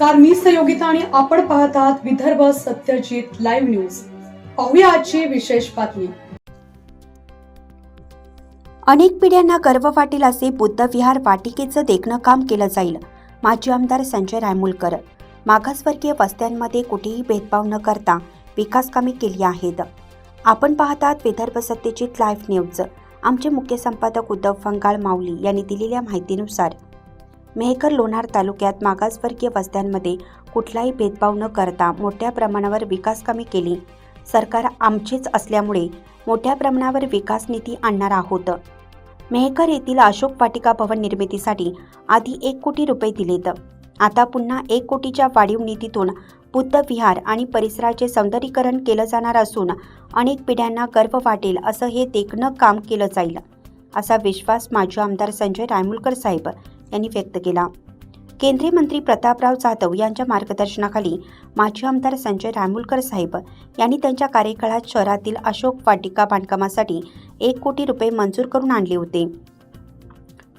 नमस्कार मी सहयोगिता आणि आपण पाहत आहात विदर्भ सत्यजित लाईव्ह न्यूज. पाहूया आजची विशेष बातमी. अनेक पिढ्यांना गर्व वाटेल असे बुद्धविहार वाटिकेचं देखणं काम केलं जाईल. माजी आमदार संजय रायमुलकर. मागासवर्गीय वस्त्यांमध्ये कुठेही भेदभाव न करता विकास कामे केली आहेत. आपण पाहतात विदर्भ सत्यजित लाईव्ह न्यूज. आमचे मुख्य संपादक उद्धव फंगाळ माऊली यांनी दिलेल्या माहितीनुसार मेहकर लोणार तालुक्यात मागासवर्गीय वस्त्यांमध्ये कुठलाही भेदभाव न करता मोठ्या प्रमाणावर विकास कामे केली. सरकार आमचेच असल्यामुळे मोठ्या प्रमाणावर विकास निधी आणणार आहोत. मेहकर येथील अशोक वाटिका भवन निर्मितीसाठी आधी एक कोटी रुपये दिलेत. आता पुन्हा एक कोटीच्या वाढीव निधीतून बुद्ध विहार आणि परिसराचे सौंदर्यीकरण केलं जाणार असून अनेक पिढ्यांना गर्व वाटेल असं हे देखणं काम केलं जाईल. असा विश्वास माजी आमदार संजय रायमुलकर साहेब यांनी व्यक्त केला. केंद्रीय मंत्री प्रतापराव जाधव यांच्या मार्गदर्शनाखाली माजी आमदार संजय रायमुलकर साहेब यांनी त्यांच्या कार्यकाळात शहरातील अशोक वाटिका बांधकामासाठी एक कोटी रुपये मंजूर करून आणले होते.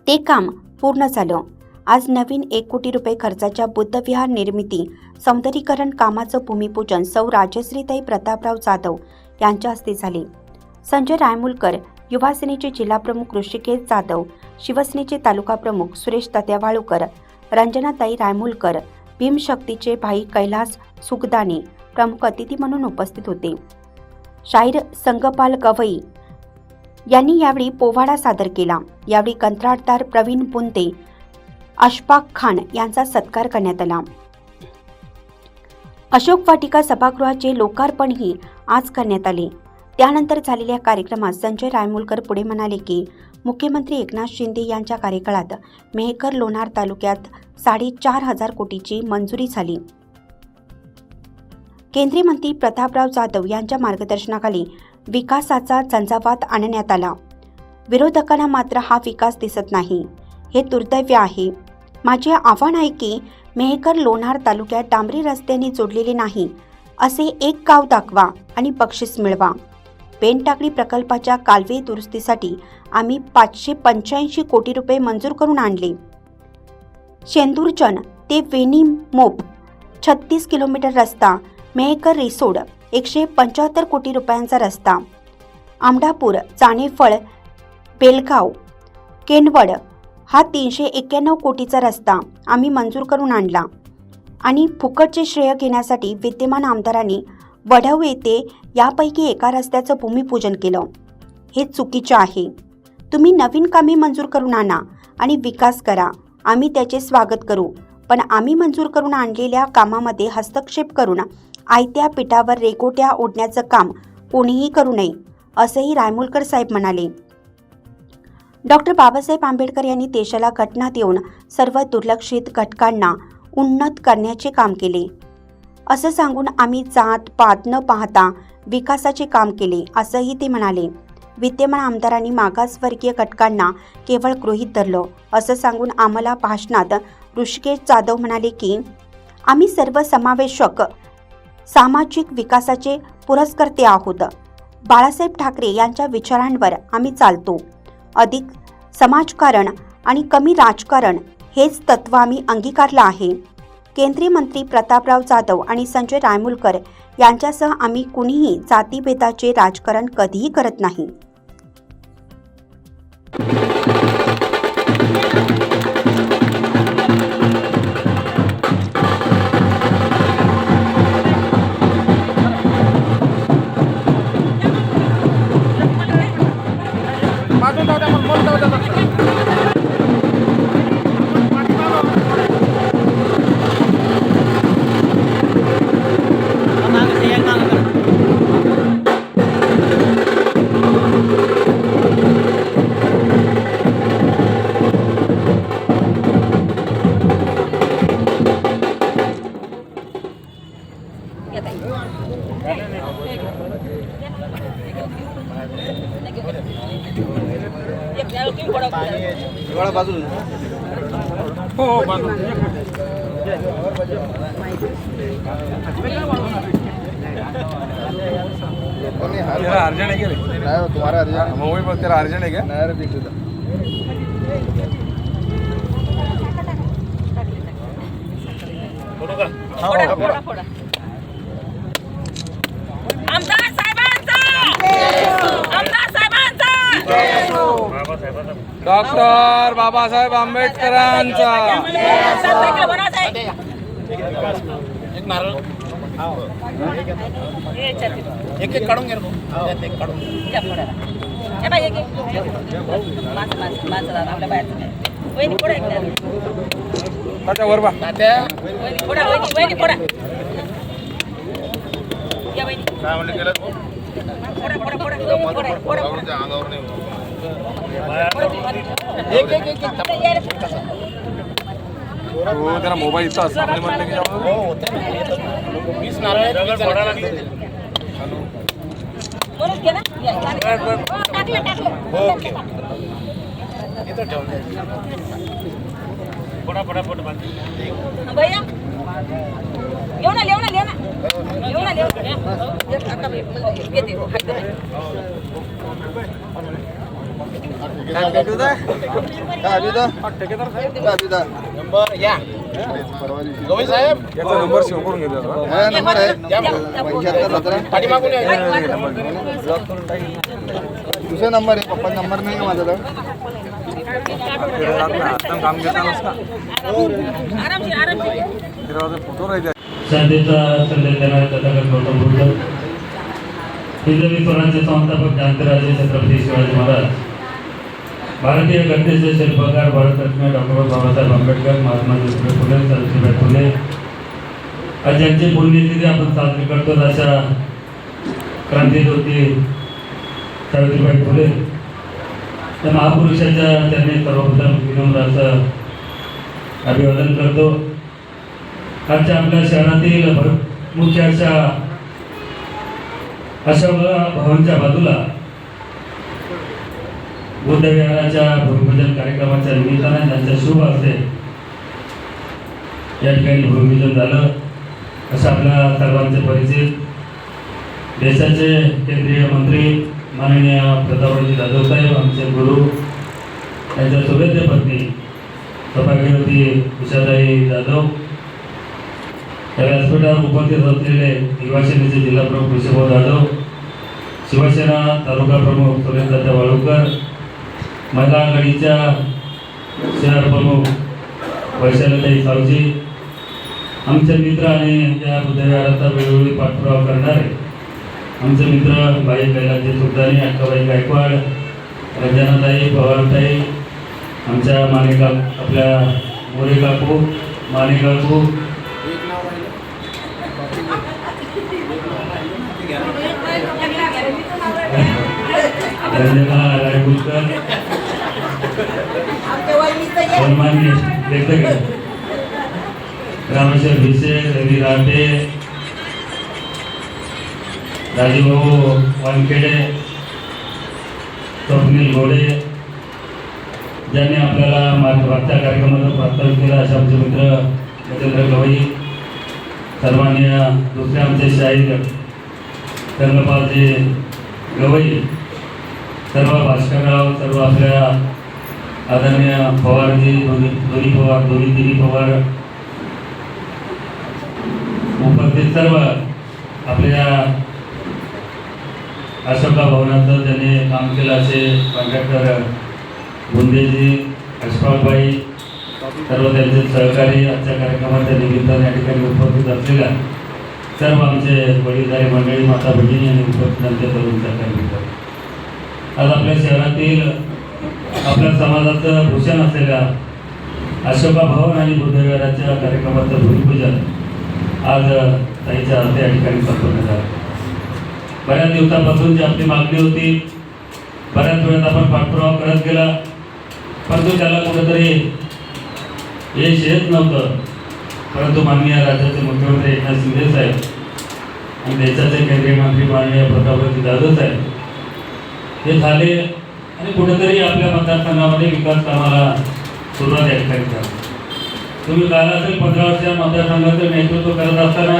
ते काम पूर्ण झालं. आज नवीन एक कोटी रुपये खर्चाच्या बुद्धविहार निर्मिती सौंदर्यीकरण कामाचं भूमिपूजन सौ राजश्रीताई प्रतापराव जाधव यांच्या हस्ते झाले. संजय रायमुलकर युवा सेनेचे जिल्हाप्रमुख ऋषिकेश जाधव शिवसेनेचे तालुका प्रमुख सुरेश तत्यावाळूकर रंजनाताई रायमुलकर भीमशक्तीचे भाई कैलास सुगदाने प्रमुख अतिथी म्हणून उपस्थित होते. शाहीर संगपाल गवई यांनी यावेळी पोवाडा सादर केला. यावेळी कंत्राटदार प्रवीण बुंते अशफाक खान यांचा सत्कार करण्यात आला. अशोक वाटिका सभागृहाचे लोकार्पणही आज करण्यात आले. त्यानंतर झालेल्या कार्यक्रमात संजय रायमुलकर पुढे म्हणाले की मुख्यमंत्री एकनाथ शिंदे यांच्या कार्यकाळात मेहकर लोणार तालुक्यात साडेचार हजार कोटीची मंजुरी झाली. केंद्रीय मंत्री प्रतापराव जाधव यांच्या मार्गदर्शनाखाली विकासाचा झंझावात आणण्यात आला. विरोधकांना मात्र हा विकास दिसत नाही. हे दुर्दैव्य आहे. माझे आव्हान आहे की मेहकर लोणार तालुक्यात डांबरी रस्त्याने जोडलेले नाही असे एक गाव दाखवा आणि बक्षीस मिळवा. पेनटाकडी प्रकल्पाच्या कालवे दुरुस्तीसाठी आम्ही पाचशे पंच्याऐंशी कोटी रुपये मंजूर करून आणले. शेंदूरचन ते वेनी मोप छत्तीस किलोमीटर रस्ता मेहकर रिसोड एकशे पंच्याहत्तर कोटी रुपयांचा रस्ता. आमडापूर चाणेफळ बेलगाव केनवड हा तीनशे एक्क्याण्णव कोटीचा रस्ता आम्ही मंजूर करून आणला. आणि फुकटचे श्रेय घेण्यासाठी विद्यमान आमदारांनी वढव येथे यापैकी एका रस्त्याचं भूमिपूजन केलं. हे चुकीचं आहे. तुम्ही नवीन कामे मंजूर करून आणा आणि विकास करा. आम्ही त्याचे स्वागत करू. पण आम्ही मंजूर करून आणलेल्या कामामध्ये हस्तक्षेप करून आयत्या पिठावर रेगोट्या ओढण्याचं काम कोणीही करू नये असंही रायमुलकर साहेब म्हणाले. डॉक्टर बाबासाहेब आंबेडकर यांनी देशाला घटना देऊन सर्व दुर्लक्षित घटकांना उन्नत करण्याचे काम केले. असं सांगून आम्ही जात पात न पाहता विकासाचे काम केले असंही ते म्हणाले. विद्यमान आमदारांनी मागासवर्गीय घटकांना केवळ गृहीत धरलं. असं सांगून आम्हाला भाषणात ऋषिकेश जाधव म्हणाले की आम्ही सर्व समावेशक सामाजिक विकासाचे पुरस्कर्ते आहोत. बाळासाहेब ठाकरे यांच्या विचारांवर आम्ही चालतो. अधिक समाजकारण आणि कमी राजकारण हेच तत्व आम्ही अंगीकारलं आहे. केंद्रीय मंत्री प्रतापराव जाधव आणि संजय रायमुलकर यांच्यासह आम्ही कुणीही जातीभेदाचे राजकारण कधीही करत नाही. हो हो बाजू तेरा अर्जंट है क्या रे? है क्या नहीं रे पीछे था फोडा फोडा फोडा आमदार साहेबांचा आमदार डॉक्टर बाबासाहेब आंबेडकरांचा. एक एक काढून घे एक. हे काय. तात्या वर बा तात्या म्हणलं केलं अंगावर नाही होत. एक, हो सामने की ना, वीस नारळ ना. भैया येऊ ना येऊ ना येऊ ना येऊ ना येऊ हो हात धरून. नंबर या गवई साहेब याचा नंबर सेव्ह करून घेतो नंबर आहे दुसरा नंबर आहे पप्पा नंबर नाही माझा काम घेतानाच ना फोटो राहायचे संदेश देणारे तथागत गौतम बुद्ध हिंदवी संस्थापक क्रांतिराजे छत्रपती शिवाजी महाराज भारतीय घटनेचे शिल्पकार भारतरत्न डॉक्टर बाबासाहेब आंबेडकर महात्मा ज्योतिबा फुले सावित्रीबाई फुले आज ज्यांची पुण्यतिथी आपण साजरी करतो अशा क्रांतीज्योती सावित्रीबाई फुले. त्या महापुरुषाच्या त्यांनी सर्वप्रथम विनम्राचं अभिवादन करतो. आजच्या आपल्या शहरातील भर- मुख्य अशा अशा भवनच्या बाजूला बुद्धविहाराच्या भूमिपूजन कार्यक्रमाच्या निमित्ताने त्यांच्या शुभ असते या ठिकाणी भूमिपूजन झालं. असं आपल्या सर्वांचे परिचित देशाचे केंद्रीय मंत्री माननीय प्रतापजी जाधवसाहेब आमचे गुरु त्यांच्या सुभेद्य पत्नी सौभाग्यवती उषाताई जाधव या व्यासपीठावर उपस्थित असलेले युवासेनेचे जिल्हा प्रमुख ऋषभभाऊ जाधव शिवसेना तालुका प्रमुख सुरेंद्र वाळूकर महिला आघाडीच्या शहर प्रमुख वैशालीताई सावजी आमचे मित्र आणि या बुद्धविहाराचा वेळोवेळी पाठपुरावा करणारे आमचे मित्र बाई कैलाजी सुलतानी अक्काबाई गायकवाड रंजनाताई पवारताई आमच्या माने का आपल्या मोरे काकू माने काकू. रंजना रायकुलकर सन्मान्य लेखक रामेश्वर भिसे रवी राटे राजूभाऊ वानखेडे स्वप्नील घोडे ज्यांनी आपल्याला मागच्या कार्यक्रमातून प्रास्ताविक केला असे आमचे मित्र गजेंद्र गवई सन्मान्य दुसरे आमचे शाहीर चंद्रपालजी गवई सर्व भास्करराव सर्व आपल्या आदरणीय पवारजी दोन्ही दोन्ही पवार दोन्ही तिन्ही पवार उपस्थित सर्व आपल्या अशोका भवनाचं त्यांनी काम केलं असे कॉन्ट्रॅक्टर बुंदेजी अशफाकबाई सर्व त्यांचे सहकारी आजच्या कार्यक्रमाच्या निमित्ताने या ठिकाणी उपस्थित असलेल्या सर्व आमचे वडीलधारी मंडळी माता भगिनी आणि उपस्थितांचे तरुण सहकारी आज आपल्या शहरातील आपल्या समाजाचं भूषण असलेल्या अशोका भवन आणि बुद्धविहाराच्या कार्यक्रमाचं भूमिपूजन आज ताईच्या हस्ते या ठिकाणी संपन्न झालं. बऱ्याच दिवसापासून जी आपली मागणी होती बऱ्याच वेळेत आपण पाठपुरावा करत गेला परंतु त्याला कुठंतरी यश येत नव्हतं. परंतु माननीय राज्याचे मुख्यमंत्री एकनाथ शिंदे साहेब आणि देशाचे केंद्रीय मंत्री माननीय प्रतापजी जाधव साहेब हे झाले. आणि कुठेतरी आपल्या मतदारसंघामध्ये विकास कामाला सुरुवात या ठिकाणी झाली तुम्ही काल असेल पंधरा वर्ष मतदारसंघाचं नेतृत्व करत असताना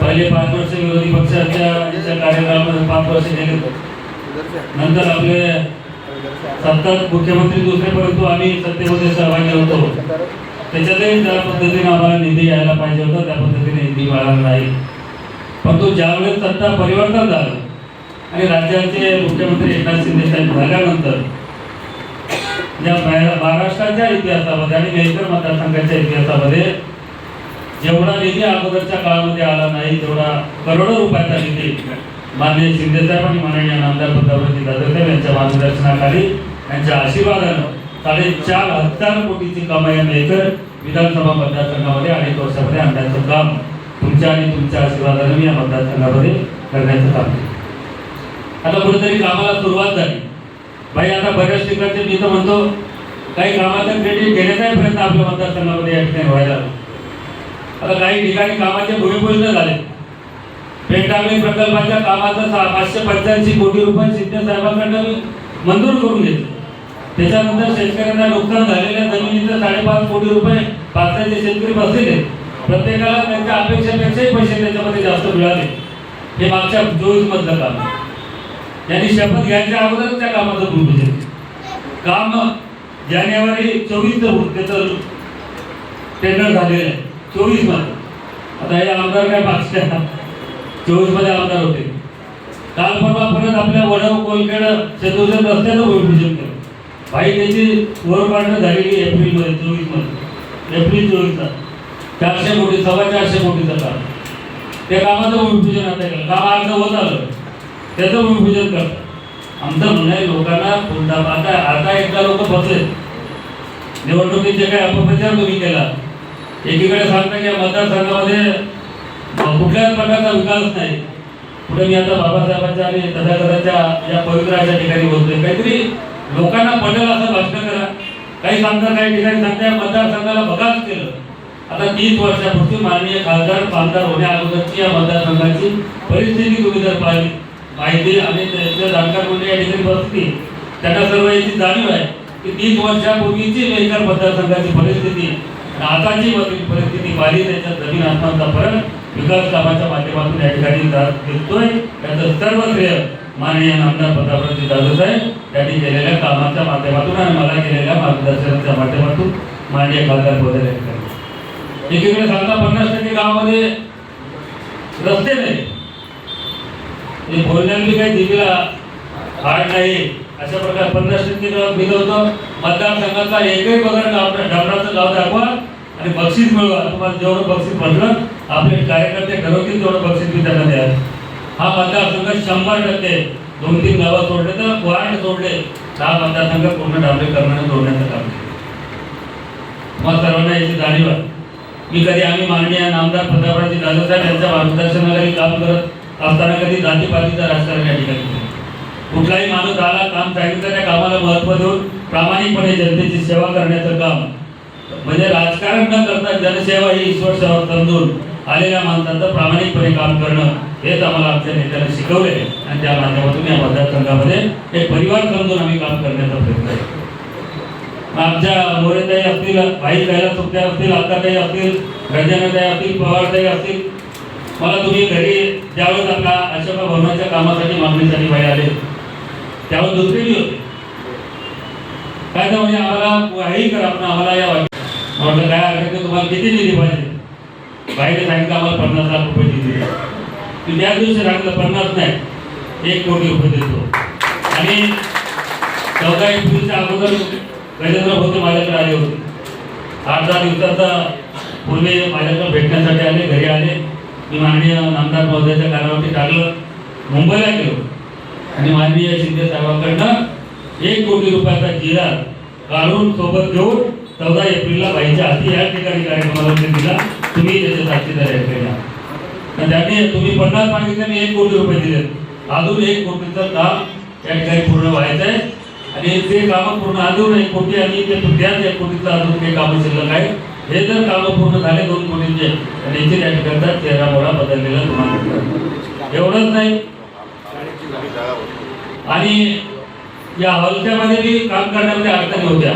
पहिले पाच वर्ष विरोधी पक्षाच्या कार्यकाळामध्ये पाच वर्ष गेले नंतर आपले सत्ता मुख्यमंत्री दुसरे परंतु आम्ही सत्तेमध्ये सहभागी होतो. त्याच्यातही ज्या पद्धतीने आम्हाला निधी यायला पाहिजे होता. त्या पद्धतीने निधी मिळाला नाही. परंतु ज्यावेळेस सत्ता परिवर्तन झालं आणि राज्याचे मुख्यमंत्री एकनाथ शिंदे साहेब झाल्यानंतर या महाराष्ट्राच्या इतिहासामध्ये आणि मेहकर मतदारसंघाच्या इतिहासामध्ये जेवढा निधी अगोदरच्या काळामध्ये आला नाही तेवढा करोडो रुपयाचा निधी माननीय शिंदेसाहेब आणि माननीय आमदार पदावरती दादरसाहेब यांच्या मार्गदर्शनाखाली यांच्या आशीर्वादानं साडेचार हजार कोटीची कमाई मेहकर विधानसभा मतदारसंघामध्ये अनेक वर्षामध्ये आणण्याचं काम तुमच्या आणि तुमच्या आशीर्वादाने मी या मतदारसंघामध्ये करण्याचं काम केलं. आता कुठेतरी कामाला सुरुवात झाली. भाई आता बऱ्याच ठिकाणचे मी तर म्हणतो काही कामाचं क्रेडिट घेण्याचाही प्रयत्न आपल्या मतदारसंघामध्ये या ठिकाणी व्हायला आता काही ठिकाणी कामाचे भूमिपूजन झाले. पेटामी प्रकल्पाच्या कामाचं पाचशे पंच्याऐंशी कोटी रुपये शिंदे साहेबांकडनं मी मंजूर करून घेतले. त्याच्यानंतर शेतकऱ्यांना नुकसान झालेल्या जमिनीचे साडेपाच कोटी रुपये पाचशे शेतकरी बसलेले. प्रत्येकाला त्यांच्या अपेक्षेपेक्षाही पैसे त्याच्यामध्ये जास्त मिळाले. हे मागच्या चोवीस मधलं काम त्यांनी शपथ घ्यायच्या अगोदरच त्या कामाचं भूमिपूजन काम जानेवारी चोवीस त्याचं टेंडर झालेलं आहे. चोवीसमध्ये. आता हे आमदार काय मागच्या चोवीसमध्ये आमदार होते. काल परवा परत आपल्या वडव कोलखेड शेतूरच्या रस्त्याचं भूमिपूजन केलं. भाई त्याची वर झालेली एप्रिलमध्ये चोवीसमध्ये. एप्रिल चोवीसचा चारशे कोटी सव्वा चारशे कोटीचं काम. त्या कामाचं भूमिपूजन आता केलं. काम अर्ध होत आलं. त्याचं भूमिपूजन करतात आमचं म्हणणं आहे लोकांना कोणता आता आता एकदा लोक बसले निवडणुकीचे काही अपप्रचार तुम्ही केला? एकीकडे सांगता की या मतदारसंघामध्ये कुठल्याच प्रकारचा विकास नाही. पुढे मी आता बाबासाहेबांच्या आणि तथागताच्या या पवित्राच्या ठिकाणी बोलतोय. काहीतरी लोकांना पटेल असं भाषण करा. काही सांगता काही ठिकाणी सांगता या मतदारसंघाला बघाच केलं. आता तीस वर्षापूर्वी माननीय खासदार आमदार होण्या अगोदरची या मतदारसंघाची परिस्थिती तुम्ही जर पाहिली माहिती आणि त्यांच्या जाणकार कोणी या ठिकाणी बसतील. त्यांना सर्व याची जाणीव आहे की तीस वर्षापूर्वीची मेहकर मतदारसंघाची परिस्थिती आताची परिस्थिती पाहिली त्याच्यात जमीन आसमानचा फरक विकास कामाच्या माध्यमातून या ठिकाणी दिसतोय. त्याचं सर्व श्रेय माननीय आमदार प्रतापरावजी जाधव साहेब यांनी केलेल्या कामाच्या माध्यमातून आणि मला केलेल्या मार्गदर्शनाच्या माध्यमातून माननीय खासदार पदाला ठिकाणी एकीकडे सांगता पन्नास टक्के गावामध्ये रस्ते नाही हे बोलण्याला काही दिलेला हाड नाही. अशा प्रकारे पन्नास टक्के गाव दिलं होतं मतदारसंघाचा एकही पगार गाव डांबराचं गाव दाखवा आणि बक्षीस मिळवा. तुम्हाला जेवढं बक्षीस म्हटलं आपले कार्यकर्ते ठरवतील तेवढं बक्षीस मी त्यांना द्या. हा मतदारसंघ शंभर टक्के दोन तीन गावं सोडले तर वार्ड सोडले हा मतदारसंघ पूर्ण डांबरीकरणाने जोडण्याचं काम केलं. मग सर्वांना याची जाणीव आहे. मी कधी आम्ही माननीय नामदार प्रतापरावजी जाधव साहेब यांच्या मार्गदर्शनाखाली काम करत असताना कधी जातीपातीचं राजकारण या ठिकाणी कुठलाही माणूस आला काम सांगितलं त्या कामाला महत्त्व देऊन प्रामाणिकपणे जनतेची सेवा करण्याचं काम. म्हणजे राजकारण न करता जनसेवा ही ईश्वर सेवा समजून आलेल्या माणसांचं प्रामाणिकपणे काम करणं हेच आम्हाला आमच्या नेत्याने शिकवले आणि त्या माध्यमातून या मतदारसंघामध्ये एक परिवार समजून आम्ही काम करण्याचा प्रयत्न केला आमच्या मोरेताई असतील भाई कैलास सुट्ट्या असतील आत्ताताई असतील रंजनाताई असतील पवारताई असतील मला तुम्ही घरी ज्यावेळेस आपला अशोका भवनाच्या कामासाठी मागणीसाठी बाहेर आले. त्यावेळेस दुसरे बी होते काय तर म्हणजे आम्हाला काही करा आपण आम्हाला या म्हटलं काय हरकत तुम्हाला किती निधी पाहिजे? बाहेर सांगितलं आम्हाला पन्नास लाख रुपये निधी द्या. मी त्या दिवशी सांगितलं पन्नास नाही एक कोटी रुपये देतो. आणि चौदा एप्रिलच्या अगोदर गजेंद्र होते माझ्याकडे आले होते. आठ दहा दिवसाचा पूर्वी माझ्याकडे भेटण्यासाठी आले घरी आले. मी माननीय नामदार महोदयाच्या कानावरती टाकलं. मुंबईला गेलो. आणि माननीय शिंदे साहेबांकडनं एक कोटी रुपयाचा जिरा काढून सोबत घेऊन चौदा एप्रिलला बाईच्या हाती या ठिकाणी कार्यक्रमाला दिला तुम्ही त्याचे साक्षीदार आहेत केला त्यांनी तुम्ही पन्नास मागितले मी एक कोटी रुपये दिले. अजून एक कोटीचं काम या ठिकाणी पूर्ण व्हायचं आहे. आणि ते कामं पूर्ण अजून एक कोटी आणि ते त्याच एक कोटीचं अजून काही कामं शिल्लक आहे. हे जर कामं पूर्ण झाले दोन कोटींचे तर याची त्या ठिकाणचा चेहरा मोडा बदललेला तुम्हाला एवढंच नाही. आणि या हॉलच्यामध्ये बी काम करण्यामध्ये अडचणी होत्या.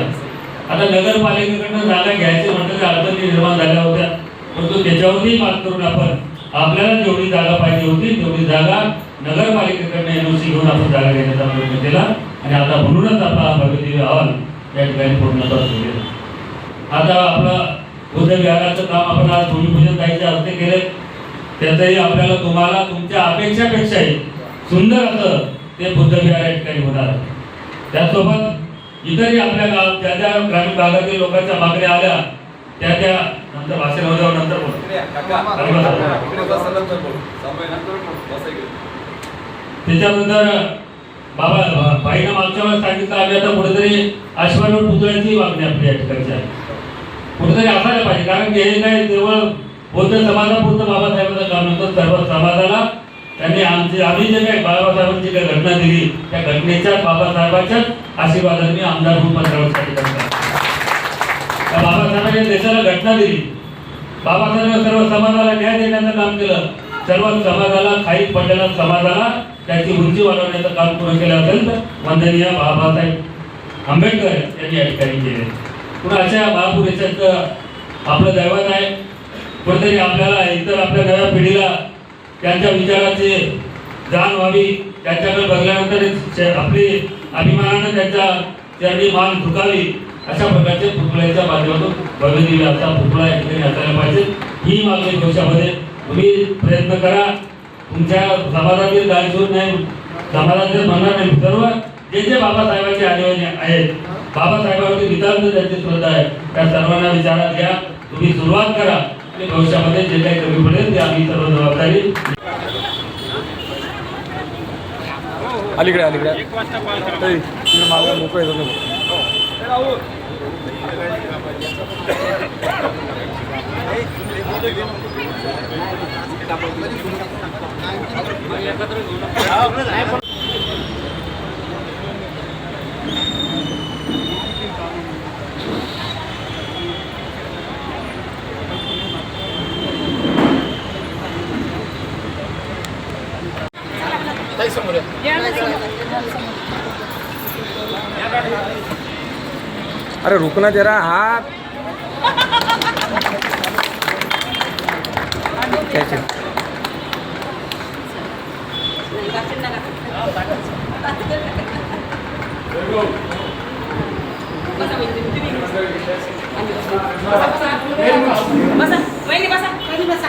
आता नगरपालिकेकडनं जागा घ्यायचे म्हटलं तर अडचणी निर्माण झाल्या होत्या. परंतु त्याच्यावरही मात करून आपण आपल्याला जेवढी जागा पाहिजे होती तेवढी जागा नगरपालिकेकडनं एनओसी घेऊन आपण जागा घेण्याचा प्रयत्न केला. आणि आता म्हणूनच आपला हा भगवती हॉल या ठिकाणी पूर्ण आता आपला बुद्ध विहाराचं काम आपण आज भूमिपूजन जायच्या हस्ते केले. त्याचंही आपल्याला तुम्हाला तुमच्या अपेक्षापेक्षाही सुंदर असं ते बुद्ध विहार या ठिकाणी होणार आहे. त्याचसोबत इतरही आपल्या गाव ज्या ज्या ग्रामीण भागातील लोकांच्या मागण्या आल्या त्या त्या नंतर भाषण द्यावं, नंतर. त्याच्यानंतर बाबा बाईनं मागच्या वेळेस सांगितलं आम्ही आता कुठेतरी आश्वासन पुतळ्याची मागणी आपली या ठिकाणची आहे. कुठेतरी असायला पाहिजे. कारण की हे काय केवळ बौद्ध समाजापुरतं बाबासाहेबांचं काम नव्हतं सर्व समाजाला त्यांनी आमची आम्ही जे काही बाबासाहेबांची काही घटना दिली त्या घटनेच्या बाबासाहेबांच्याच आशीर्वादाने मी आमदार म्हणून त्या बाबासाहेबांनी देशाला घटना दिली बाबासाहेब सर्व समाजाला न्याय देण्याचं काम केलं सर्व समाजाला खाई पडलेल्या समाजाला त्याची उंची वाढवण्याचं काम पूर्ण केलं असेल तर वंदनीय बाबासाहेब आंबेडकर यांनी या ठिकाणी केले पुन्हा अशा महापुरुषांचं आपलं दैवत आहे? कोणतरी आपल्याला इतर आपल्या नव्या पिढीला त्यांच्या विचाराचे जाण व्हावी त्यांच्याकडे बघल्यानंतर आपली अभिमानानं त्यांच्या त्यांनी मान झुकावी अशा प्रकारचे पुतळ्याच्या माध्यमातून भव्य दिव्य असा पुतळा या ठिकाणी असायला पाहिजे. ही मागणी भविष्यामध्ये तुम्ही प्रयत्न करा. तुमच्या समाजातील दायित्व नाही. समाजातील म्हणणार नाही सर्व जे जे बाबासाहेबांचे आदिवासी आहेत बाबासाहेबांवरती नितांत त्यांची श्रद्धा आहे. त्या सर्वांना विचारात घ्या. तुम्ही सुरुवात करा. आणि भविष्यामध्ये जे काही कमी पडेल ते आम्ही सर्व जबाबदारी अलीकडे अलीकडे. तरी मोकळे एकत्र नाही. ताई समोर या. अरे रुकना जरा हात कैसे? बसा वहिनी बसा. वहिनी बसा.